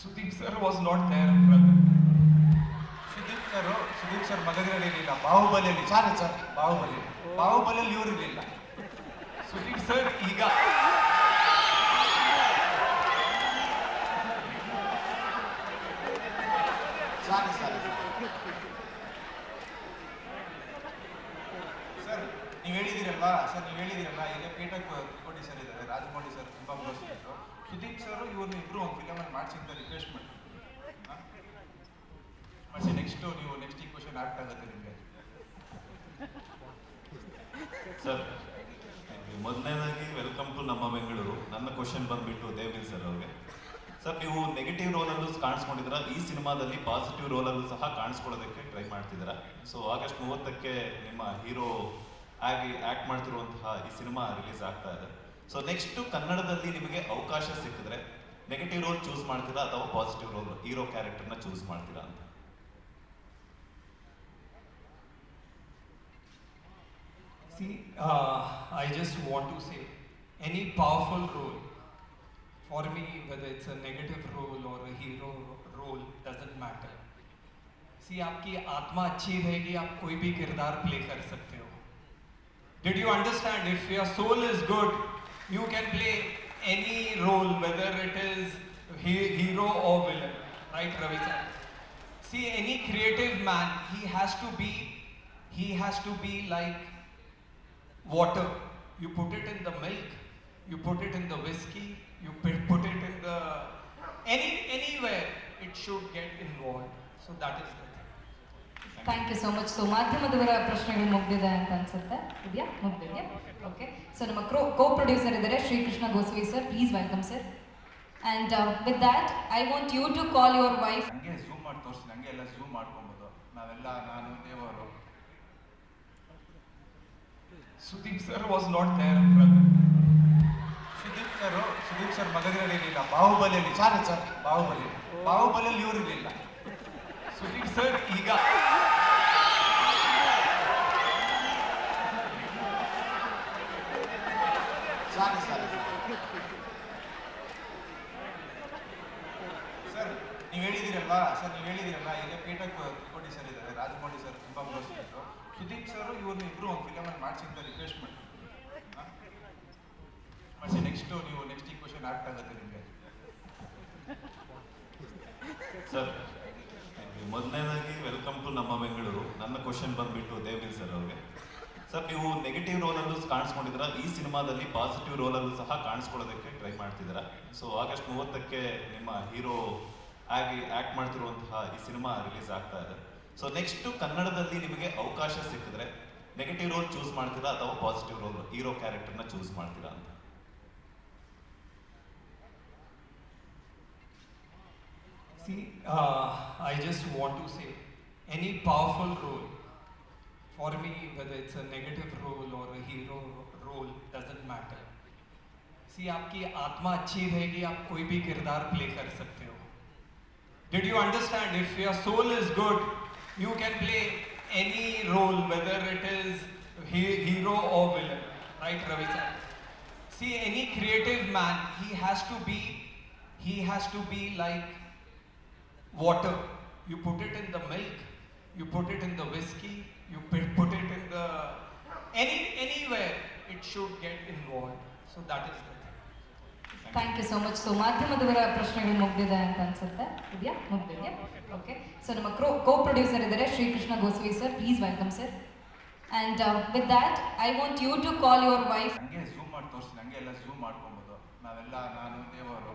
Sudeep sir was not brother. Sudeep sir Sudeep sir ಮಗದಲ್ಲಿ ಇರಲಿಲ್ಲ. ಬಾಹುಬಲಿಯಲ್ಲಿ. Sorry sir Bahubali ಬಾಹುಬಲಿಯಲ್ಲಿ ಇವರು ಇರಲಿಲ್ಲ. ಸುದೀಪ್ ಸರ್ ಈಗ ಸಾರಿ ಸಾರಿ ಸರ್ ನೀವು ಹೇಳಿದಿರಲ್ವಾ ಸರ್ ನೀವು ಹೇಳಿದಿರಲ್ಲ ಈಗ ಪೇಟ ಕೋಟಿ ಸರ್ ಇದ್ದಾರೆ. ರಾಜಮೌಳಿ ಸರ್ ತುಂಬ ಸುದೀಪ್ ಸರ್ ಇವ್ರನ್ನ ಇಬ್ರು ಒಂದು ಫಿಲಮಲ್ಲಿ ಮಾಡಿಸಿ ಅಂತ ರಿಕ್ವೆಸ್ಟ್ ಮಾಡಿ ಮತ್ತೆ ನೆಕ್ಸ್ಟ್ ನೀವು ನೆಕ್ಸ್ಟ್ ಈ ಕ್ವಶನ್ ಆಕ್ಟ್ ಆಗುತ್ತೆ ನಿಮಗೆ. ಸರ್ ಮೊದಲನೇದಾಗಿ ವೆಲ್ಕಮ್ ಟು ನಮ್ಮ ಬೆಂಗಳೂರು ನನ್ನ ಕ್ವಶನ್ ಬಂದ್ಬಿಟ್ಟು ದೇವಿಲ್ ಸರ್ ಅವ್ರಿಗೆ. ಸರ್ ನೀವು ನೆಗೆಟಿವ್ ರೋಲಲ್ಲೂ ಕಾಣಿಸ್ಕೊಂಡಿದ್ರ ಈ ಸಿನಿಮಾದಲ್ಲಿ ಪಾಸಿಟಿವ್ ರೋಲಲ್ಲೂ ಸಹ ಕಾಣಿಸ್ಕೊಳ್ಳೋದಕ್ಕೆ ಟ್ರೈ ಮಾಡ್ತಿದ್ದೀರಾ? ಸೊ ಆಗಸ್ಟ್ ಮೂವತ್ತಕ್ಕೆ ನಿಮ್ಮ ಹೀರೋ ಆಗಿ ಆ್ಯಕ್ಟ್ ಮಾಡ್ತಿರುವಂತಹ ಈ ಸಿನಿಮಾ ರಿಲೀಸ್ ಆಗ್ತಾ ಇದೆ. ಸೊ ನೆಕ್ಸ್ಟ್ ಕನ್ನಡದಲ್ಲಿ ನಿಮಗೆ ಅವಕಾಶ ಸಿಕ್ಕಿದ್ರೆ ನೆಗೆಟಿವ್ ರೋಲ್ ಚೂಸ್ ಮಾಡ್ತೀರಾ ಅಥವಾ ಪಾಸಿಟಿವ್ ರೋಲ್ ಹೀರೋ ಕ್ಯಾರೆಕ್ಟರ್ನ ಚೂಸ್ ಮಾಡ್ತೀರಾ ಅಂತ See, uh, I just want to say any powerful role, for me, whether it's a negative role or a hero role, doesn't matter. See, आपकी आत्मा अच्छी रहेगी आप कोई भी किरदार प्ले कर सकते हो Did you understand? If your soul is good, you can play any role, whether it is he- hero or villain. Right, Ravi sir? See, any creative man, he has to be, he has to be like water. You put it in the milk, you put it in the whiskey, you put put it in the any anywhere it should get involved. So that is the thing. Thank you so much so ಮಾಧ್ಯಮದವರ ಪ್ರಶ್ನೆಗಳು ಮುಗ್ದಿದೆ ಅಂತ ಅನ್ಸುತ್ತೆ. ಇದೆಯಾ? ಮುಗ್ದಿದೆಯಾ? Okay so ನಮ್ಮ ಕ್ರೋ co producer ಇದ್ದಾರೆ Srikrishna Goswi sir please welcome sir and with that I want you to call your wife ಹಂಗೆ zoom ಮಾಡಿ ತೋರಿಸ್ತೀನಿ. ಹಂಗೆ ಎಲ್ಲ ಝೂಮ್ ಮಾಡ್ಕೊಬೋದು. ನಾವೆಲ್ಲ ನಾನು ದೇವರು. Sudeep sir was there, brother. Sudeep sir Sudeep sir ಮಗದಲ್ಲಿ ಇರಲಿಲ್ಲ ಬಾಹುಬಲಿಯಲ್ಲಿ. Sorry sir Bahubali. ಬಾಹುಬಲಿಯಲ್ಲಿ ಇವರು ಇರಲಿಲ್ಲ. ಸುದೀಪ್ ಸರ್ ಈಗ ಸಾರಿ ನೀವು ಹೇಳಿದಿರಲ್ವಾ ಸರ್, ನೀವು ಹೇಳಿದಿರಲ್ಲ ಈಗ ಪೀಠ ಕೋಟಿ ಸರ್ ಇದ್ದಾರೆ, ರಾಜಮೌಳಿ ಸರ್, ತುಂಬ ಕ್ಲೋಸ್ ಇದ್ರು ಸುದೀಪ್ ಸರ್ ಇವ್ರನ್ನ ಇಬ್ರು ಒಂದು ಫಿಲಮಲ್ಲಿ ಮಾಡಿಸಿ ಅಂತ ರಿಕ್ವೆಸ್ಟ್ ಮಾಡಿ ಮತ್ತೆ ನೆಕ್ಸ್ಟ್ ನೀವು ನೆಕ್ಸ್ಟ್ ಈ ಕ್ವಶನ್ ಆರ್ಟ್ ಆಗುತ್ತೆ ನಿಮಗೆ. ಸರ್, ಮೊದಲನೇದಾಗಿ ವೆಲ್ಕಮ್ ಟು ನಮ್ಮ ಬೆಂಗಳೂರು ನನ್ನ ಕ್ವಶನ್ ಬಂದ್ಬಿಟ್ಟು ದೇವಿಲ್ ಸರ್ ಅವ್ರಿಗೆ. ಸರ್, ನೀವು ನೆಗೆಟಿವ್ ರೋಲಲ್ಲೂ ಕಾಣಿಸ್ಕೊಂಡಿದ್ದೀರಾ? ಈ ಸಿನಿಮಾದಲ್ಲಿ ಪಾಸಿಟಿವ್ ರೋಲಲ್ಲೂ ಸಹ ಕಾಣಿಸ್ಕೊಳ್ಳೋದಕ್ಕೆ ಟ್ರೈ ಮಾಡ್ತಿದ್ದೀರ? ಸೊ ಆಗಸ್ಟ್ ಮೂವತ್ತಕ್ಕೆ ನಿಮ್ಮ ಹೀರೋ ಆಗಿ ಆಕ್ಟ್ ಮಾಡ್ತಿರುವಂತಹ ಈ ಸಿನಿಮಾ ರಿಲೀಸ್ ಆಗ್ತಾ ಇದೆ. ಸೊ ನೆಕ್ಸ್ಟ್ ಕನ್ನಡದಲ್ಲಿ ನಿಮಗೆ ಅವಕಾಶ ಸಿಕ್ಕಿದ್ರೆ ನೆಗೆಟಿವ್ ರೋಲ್ ಚೂಸ್ ಮಾಡ್ತೀರಾ ಅಥವಾ ಪಾಸಿಟಿವ್ ರೋಲ್ ಹೀರೋ ಕ್ಯಾರೆಕ್ಟರ್ನ ಚೂಸ್ ಮಾಡ್ತೀರಾ ಅಂತ? I just I to want any powerful role for me, whether it's a negative role or a hero role, doesn't matter. See, आपकी आत्मा अच्छी रहेगी आप कोई भी किरदार प्ले कर सकते हो you understand? If your soul is good, you can play any role, whether it is he- hero or villain. Right, Ravi sir? See, any creative man, he has to be, he has to be like water. You put it in the milk, you put it in the whiskey, you put put it in the any anywhere it should get involved. So that is the thing. Thank you so much so ಮಾಧ್ಯಮದವರ ಪ್ರಶ್ನೆಗಳು ಮುಗ್ದಿದೆ ಅಂತ ಅನ್ಸುತ್ತೆ. ಇದೆಯಾ? ಮುಗ್ದಿದೆಯಾ? Okay so ನಮ್ಮ ಕ್ರೋ co producer ಇದ್ದಾರೆ Srikrishna Goswi sir please welcome sir and with that I want you to call your wife ಹಂಗೆ zoom ಮಾಡಿ ತೋರಿಸ್ತೀನಿ ಹಂಗೆ ಎಲ್ಲ ಝೂಮ್ ಮಾಡ್ಕೊಬೋದು. ನಾವೆಲ್ಲ ನಾನು ದೇವರು